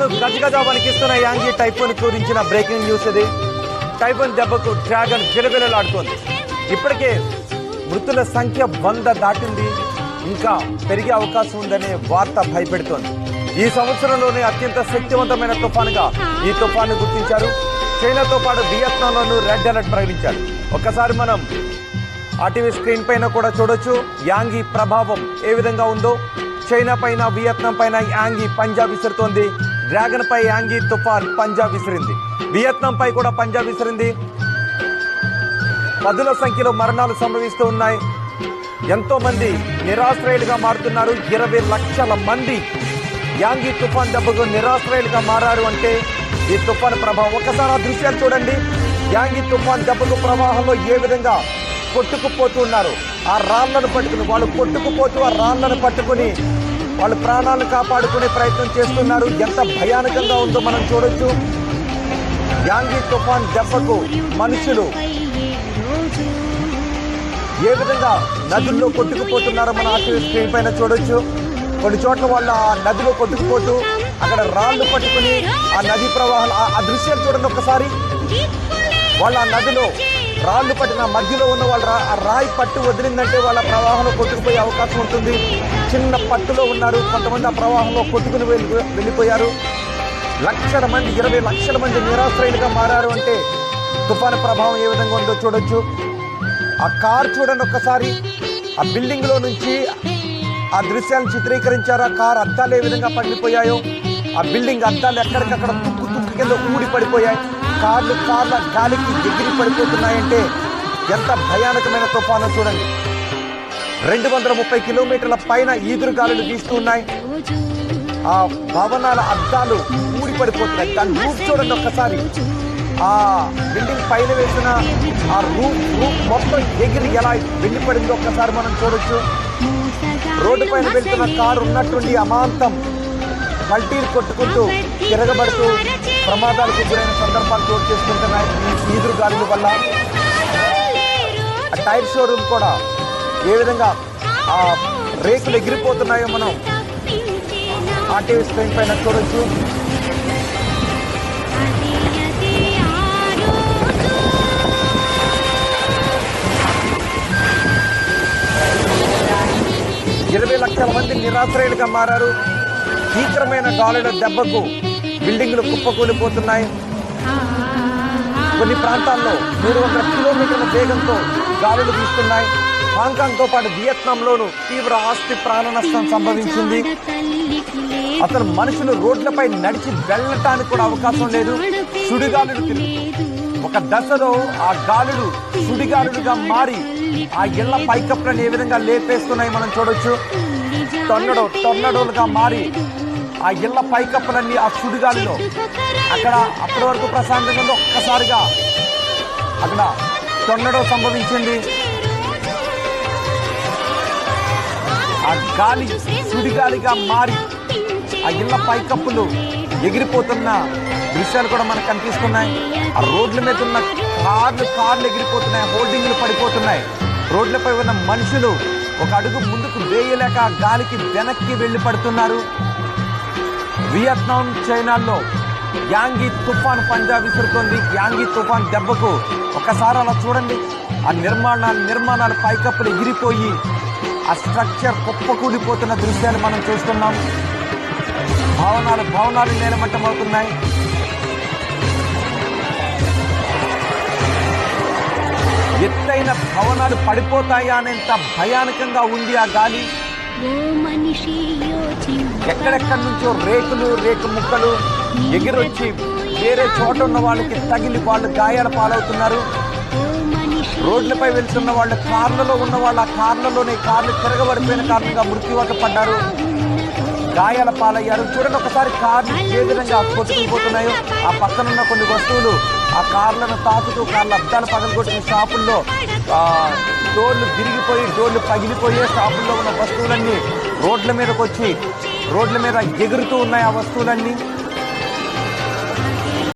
గజగజ వణికిస్తున్న యాంగి టైఫోన్ గురించిన బ్రేకింగ్ న్యూస్ ఇది. టైఫోన్ దెబ్బకు డ్రాగన్ గిలగిలలాడుతోంది ఇప్పటికే మృతుల సంఖ్య వంద దాటింది. ఇంకా పెరిగే అవకాశం ఉందనే వార్త భయపెడుతోంది. ఈ సంవత్సరంలోనే అత్యంత శక్తివంతమైన తుఫానుగా ఈ తుఫాను గుర్తించారు. చైనాతో పాటు వియత్నాంలోనూ రెడ్ అలర్ట్ ప్రకటించారు. ఒక్కసారి మనం ఆర్టీవీ స్క్రీన్ పైన కూడా చూడొచ్చు. యాంగి ప్రభావం ఏ విధంగా ఉందో. చైనా పైన వియత్నాం పైన యాంగి పంజాబ్ విసురుతోంది. డ్రాగన్ పై యాంగి తుఫాన్ పంజాబ్ విసిరింది. వియత్నాం పై కూడా పంజాబ్ విసిరింది. పదుల సంఖ్యలో మరణాలు సంభవిస్తూ ఉన్నాయి. ఎంతో మంది నిరాశ్రయులుగా మారుతున్నారు. ఇరవై లక్షల మంది యాంగి తుఫాన్ దెబ్బకు నిరాశ్రయులుగా మారారు అంటే ఈ తుఫాన్ ప్రభావం ఒకసారి ఆ దృశ్యాలు చూడండి. యాంగి తుఫాన్ దెబ్బకు ప్రవాహంలో ఏ విధంగా కొట్టుకుపోతూ ఉన్నారు ఆ రాళ్ళను పట్టుకుని వాళ్ళు కొట్టుకుపోతూ ఆ రాళ్ళను పట్టుకుని వాళ్ళు ప్రాణాలను కాపాడుకునే ప్రయత్నం చేస్తున్నారు. ఎంత భయానకంగా ఉందో మనం చూడొచ్చు. యాంగి తుఫాన్ దెబ్బకు మనుషులు ఏ విధంగా నదుల్లో కొట్టుకుపోతున్నారో మన ఆర్టీవీ స్క్రీన్ పైన చూడొచ్చు. కొన్ని చోట్ల వాళ్ళు ఆ నదిలో కొట్టుకుపోతూ అక్కడ రాళ్ళు పట్టుకుని ఆ నది ప్రవాహాలు ఆ- దృశ్యాలు చూడండి ఒకసారి. వాళ్ళ ఆ నదిలో రాళ్ళు పట్టిన మధ్యలో ఉన్న వాళ్ళ రా- ఆ రాయి పట్టు వదిలిందంటే వాళ్ళ ప్రవాహంలో కొట్టుకుపోయే అవకాశం ఉంటుంది. చిన్న పట్టులో ఉన్నారు. కొంతమంది ఆ ప్రవాహంలో కొట్టుకుని వెళ్ళి వెళ్ళిపోయారు. లక్షల మంది ఇరవై లక్షల మంది నిరాశ్రయులుగా మారారు అంటే తుఫాను ప్రభావం ఏ విధంగా ఉందో చూడొచ్చు. ఆ కార్ చూడండి ఒక్కసారి. ఆ బిల్డింగ్లో నుంచి ఆ దృశ్యాన్ని చిత్రీకరించారు. ఆ కార్ అద్దాలు ఏ విధంగా పగిలిపోయాయో. ఆ బిల్డింగ్ అద్దాలు ఎక్కడికక్కడ తుక్కు తుక్కు కింద ఊడి పడిపోయాయి. కార్లు కార్ల గాలికి ఎగిరి పడిపోతున్నాయంటే ఎంత భయానకమైన తుఫాను చూడండి. రెండు వందల ముప్పై కిలోమీటర్ల పైన ఈదురు గాలులు వీస్తూ ఉన్నాయి. ఆ భవనాల అద్దాలు ఊడి పడిపోతున్నాయి. దాని రూఫ్ చూడండి ఒక్కసారి. ఆ బిల్డింగ్ పైన వేసిన ఆ రూఫ్ రూఫ్ మొత్తం ఎగిరి ఎలా వెళ్ళిపడిందో ఒక్కసారి మనం చూడొచ్చు. రోడ్డు పైన వెళ్తున్న కారు ఉన్నట్టుండి అమాంతం మల్టీలు కొట్టుకుంటూ తిరగబడుతూ ప్రమాదాలకు గురైన సందర్భాలు చోటు చేసుకుంటున్నాయి. ఈ ఈదురు గాలుల వల్ల ఆ టైర్ షోరూమ్ కూడా ఏ విధంగా ఆ రేకులు ఎగిరిపోతున్నాయో మనం ఆర్టీవీ స్క్రీన్ పైన చూడొచ్చు. ఇరవై లక్షల మంది నిరాశ్రయులుగా మారారు. భీకరమైన గాలుల దెబ్బకు బిల్డింగ్లు కుప్పకూలిపోతున్నాయి. కొన్ని ప్రాంతాల్లో మూడు వందల కిలోమీటర్ల వేగంతో గాలులు వీస్తున్నాయి. హాంకాంగ్తో పాటు వియత్నాంలోనూ తీవ్ర ఆస్తి ప్రాణ నష్టం సంభవించింది. అసలు మనుషులు రోడ్లపై నడిచి వెళ్ళటానికి కూడా అవకాశం లేదు. సుడిగాలులు ఒక దశలో ఆ గాలులు సుడిగాలులుగా మారి ఆ ఇళ్ళ పైకప్పులను ఏ విధంగా లేపేస్తున్నాయి మనం చూడొచ్చు. టొర్నడో టొర్నడోలుగా మారి ఆ ఇళ్ళ పైకప్పులన్నీ ఆ సుడిగాలిలో. అక్కడ అప్పటి వరకు ప్రశాంతంగా ఒక్కసారిగా అక్కడ తొండడో సంభవించింది. ఆ గాలి సుడిగాలిగా మారి ఆ ఇళ్ళ పైకప్పులు ఎగిరిపోతున్న దృశ్యాలు కూడా మనకు కనిపిస్తున్నాయి. ఆ రోడ్ల మీద ఉన్న కార్లు కార్లు ఎగిరిపోతున్నాయి. హోల్డింగ్లు పడిపోతున్నాయి. రోడ్లపై ఉన్న మనుషులు ఒక అడుగు ముందుకు వేయలేక ఆ గాలికి వెనక్కి వెళ్ళి పడుతున్నారు. వియత్నాం చైనాల్లో యాంగి తుఫాన్ పంజాబ్ విసురుతోంది. యాంగి తుఫాన్ దెబ్బకు ఒకసారి అలా చూడండి. ఆ నిర్మాణాలు నిర్మాణాలు పైకప్పులు ఎగిరిపోయి ఆ స్ట్రక్చర్ కుప్పకూలిపోతున్న దృశ్యాలు మనం చూస్తున్నాం. భవనాలు భవనాలు నేలమట్టమవుతున్నాయి ఎత్తైన భవనాలు పడిపోతాయా అనేంత భయానకంగా ఉంది ఆ గాలి. ఎక్కడెక్కడి నుంచో రేకులు రేకు ముక్కలు ఎగిరొచ్చి వేరే చోట ఉన్న వాళ్ళకి తగిలి వాళ్ళు గాయాల పాలవుతున్నారు. రోడ్లపై వెళ్తున్న వాళ్ళు కార్లలో ఉన్న వాళ్ళు ఆ కార్లలోనే కార్లు తిరగబడిపోయిన కారణంగా మృత్యువాత పడ్డారు. గాయాల పాలయ్యారు. చూడండి ఒకసారి కార్లు ఏ విధంగా కొట్టుకుపోతున్నాయో. ఆ పక్కనున్న కొన్ని వస్తువులు ఆ కార్లను తాకుతూ కార్ల అద్దాలు పగలగొట్టిన షాపుల్లో డోర్లు విరిగిపోయి డోర్లు పగిలిపోయే షాపుల్లో ఉన్న వస్తువులన్నీ రోడ్ల మీదకి వచ్చి రోడ్ల మీద ఎగురుతూ ఉన్నాయి ఆ వస్తువులన్నీ.